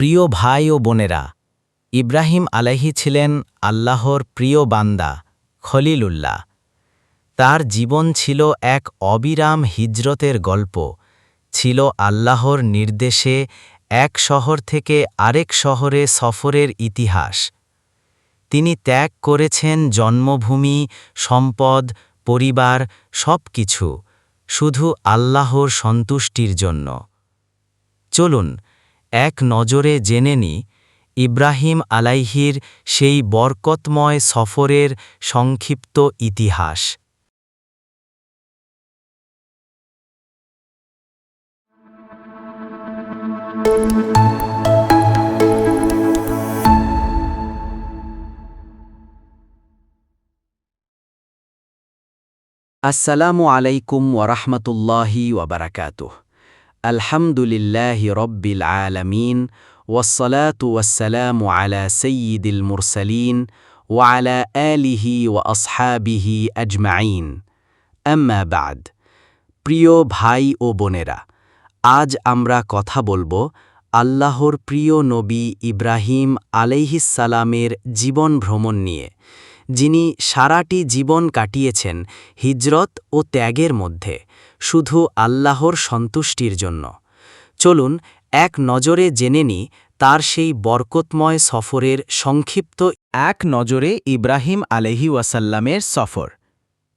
প্রিয় ভাই ও বোনেরা, ইব্রাহিম আলাহি ছিলেন আল্লাহর প্রিয় বান্দা, খলিলুল্লাহ। তার জীবন ছিল এক অবিরাম হিজরতের গল্প, ছিল আল্লাহর নির্দেশে এক শহর থেকে আরেক শহরে সফরের ইতিহাস। তিনি ত্যাগ করেছেন জন্মভূমি, সম্পদ, পরিবার সব কিছু শুধু আল্লাহর সন্তুষ্টির জন্য। চলুন এক নজরে জেনে নি, ইব্রাহিম আলাইহির সেই বরকতময় সফরের সংক্ষিপ্ত ইতিহাস। আসসালামু আলাইকুম ওরহমতুল্লাহি ওবরাকাতুহ আলহামদুলিল্লাহ রব্বিল আলমিন ওয়াসলাতু ওয়াসালামু আলা সঈদুল মুরসালিন ওয়ালা আলিহি ওয়া আসহাবিহি আজমাইন। আম্মা বাদ। প্রিয় ভাই ও বোনেরা, আজ আমরা কথা বলব আল্লাহর প্রিয় নবী ইব্রাহিম আলাইহিসালামের জীবন ভ্রমণ নিয়ে, যিনি সারাটি জীবন কাটিয়েছেন হিজরত ও ত্যাগের মধ্যে। শুধু আল্লাহর সন্তুষ্টির জন্য। চলুন, এক নজরে জেনে নি তার সেই বরকতময় সফরের সংক্ষিপ্ত এক নজরে ইব্রাহিম আলহি ওয়াসাল্লামের সফর।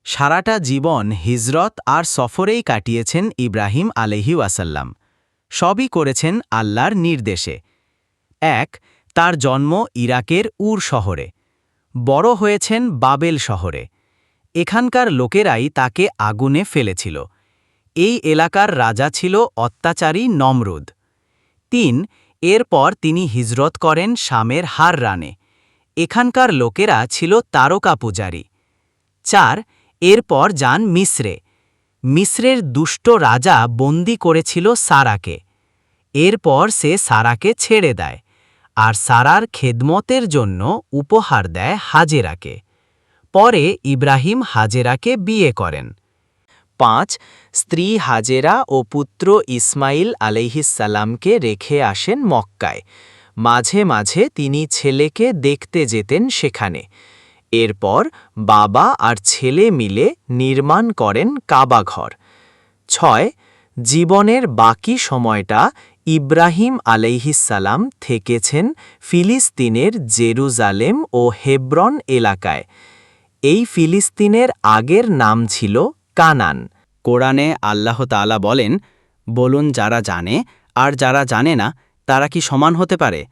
সারাটা জীবন হিজরত আর সফরেই কাটিয়েছেন ইব্রাহিম আলহি ওয়াসাল্লাম সবই করেছেন আল্লাহর নির্দেশে। এক, তার জন্ম ইরাকের উর শহরে। বড় হয়েছেন বাবেল শহরে। এখানকার লোকেরাই তাকে আগুনে ফেলেছিল। এই এলাকার রাজা ছিল অত্যাচারী নমরুদ। তিন, এরপর তিনি হিজরত করেন শামের হার রানে। এখানকার লোকেরা ছিল তারকা পূজারী। চার, এরপর যান মিশ্রে মিশ্রের দুষ্ট রাজা বন্দি করেছিল সারাকে। এরপর সে সারাকে ছেড়ে দেয় আর সারার খেদমতের জন্য উপহার দেয় হাজেরাকে। পরে ইব্রাহিম হাজেরাকে বিয়ে করেন। পাঁচ, স্ত্রী হাজেরা ও পুত্র ইসমাইল আলাইহিসাল্লামকে রেখে আসেন মক্কায়। মাঝে মাঝে তিনি ছেলেকে দেখতে যেতেন সেখানে। এরপর বাবা আর ছেলে মিলে নির্মাণ করেন কাবাঘর ছয়, জীবনের বাকি সময়টা ইব্রাহিম আলাইহিসাল্লাম থেকেছেন ফিলিস্তিনের জেরুজালেম ও হেব্রন এলাকায়। এই ফিলিস্তিনের আগের নাম ছিল কানান। কোরআনে আল্লাহ তালা বলেন, বলুন যারা জানে আর যারা জানে না, তারা কি সমান হতে পারে?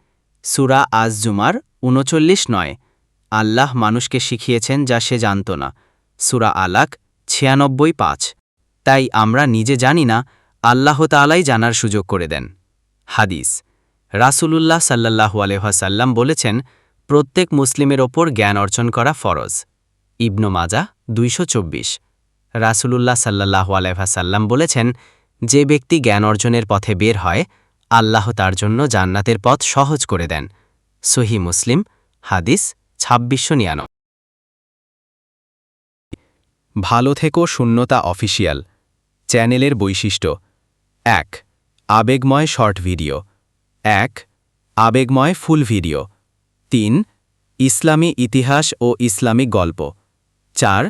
সুরা আজ জুমার উনচল্লিশ নয়। আল্লাহ মানুষকে শিখিয়েছেন যা সে জানত না। সুরা আলাক ছিয়ানব্বই পাঁচ। তাই আমরা নিজে জানি না, আল্লাহ তালাই জানার সুযোগ করে দেন। হাদিস। রাসূলুল্লাহ সাল্লাহু আলহাসাল্লাম বলেছেন, প্রত্যেক মুসলিমের ওপর জ্ঞান অর্জন করা ফরজ। ইবনু মাজা দুইশো চব্বিশ। রাসূলুল্লাহ সাল্লাহু আলহাসাল্লাম বলেছেন, যে ব্যক্তি জ্ঞান অর্জনের পথে বের হয়, আল্লাহ তার জন্য জান্নাতের পথ সহজ করে দেন। সহি মুসলিম, হাদিস ছাব্বিশশো নিয়ানো ভালো থেকো শূন্যতা অফিসিয়াল চ্যানেলের বৈশিষ্ট্য। এক, আবেগময় শর্ট ভিডিও। এক, আবেগময় ফুল ভিডিও। তিন, ইসলামী ইতিহাস ও ইসলামিক গল্প। চার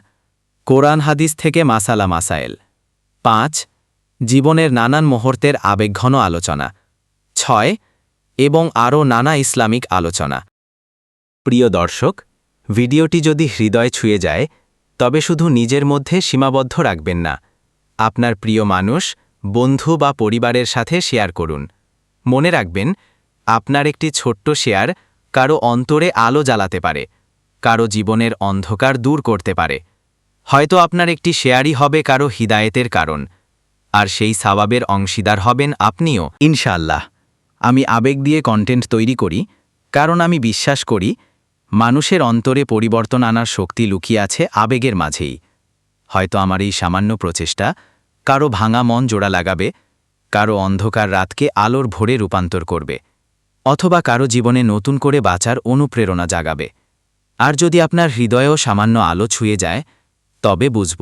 কোরআন হাদিস থেকে মাসালা মাসাইল। পাঁচ, জীবনের নানান মুহূর্তের আবেগঘন আলোচনা। ছয়, এবং আরও নানা ইসলামিক আলোচনা। প্রিয় দর্শক, ভিডিওটি যদি হৃদয় ছুঁয়ে যায়, তবে শুধু নিজের মধ্যে সীমাবদ্ধ রাখবেন না। আপনার প্রিয় মানুষ, বন্ধু বা পরিবারের সাথে শেয়ার করুন। মনে রাখবেন, আপনার একটি ছোট্ট শেয়ার কারও অন্তরে আলো জ্বালাতে পারে, কারও জীবনের অন্ধকার দূর করতে পারে। হয়তো আপনার একটি শেয়ারই হবে কারও হিদায়েতের কারণ, আর সেই সাবাবের অংশীদার হবেন আপনিও। ইনশাল্লাহ আমি আবেগ দিয়ে কন্টেন্ট তৈরি করি, কারণ আমি বিশ্বাস করি, মানুষের অন্তরে পরিবর্তন আনার শক্তি লুকিয়ে আছে আবেগের মাঝেই। হয়তো আমার এই সামান্য প্রচেষ্টা কারও ভাঙা মন জোড়া লাগাবে, কারও অন্ধকার রাতকে আলোর ভোরে রূপান্তর করবে, অথবা কারও জীবনে নতুন করে বাঁচার অনুপ্রেরণা জাগাবে। আর যদি আপনার হৃদয়েও সামান্য আলো ছুঁয়ে যায় তবে বুঝব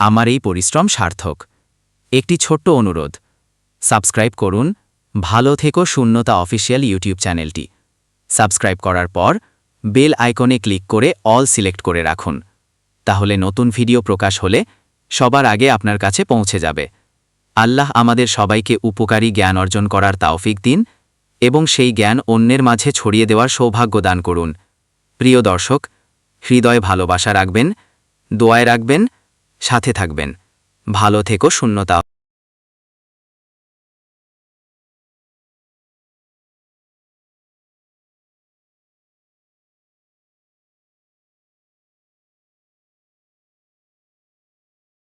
আমার এই পরিশ্রম সার্থক। একটি ছোট্ট অনুরোধ। সাবস্ক্রাইব করুন। ভালো থেকো শূন্যতা অফিসিয়াল ইউটিউব চ্যানেলটি। সাবস্ক্রাইব করার পর বেল আইকনে ক্লিক করে অল সিলেক্ট করে রাখুন। তাহলে নতুন ভিডিও প্রকাশ হলে সবার আগে আপনার কাছে পৌঁছে যাবে। আল্লাহ আমাদের সবাইকে উপকারী জ্ঞান অর্জন করার তাওফিক দিন এবং সেই জ্ঞান অন্যের মাঝে ছড়িয়ে দেওয়ার সৌভাগ্য দান করুন। প্রিয় দর্শক, হৃদয় ভালোবাসা রাখবেন। দোয়ায় রাখবেন সাথে থাকবেন। ভালো থেকো শূন্যতা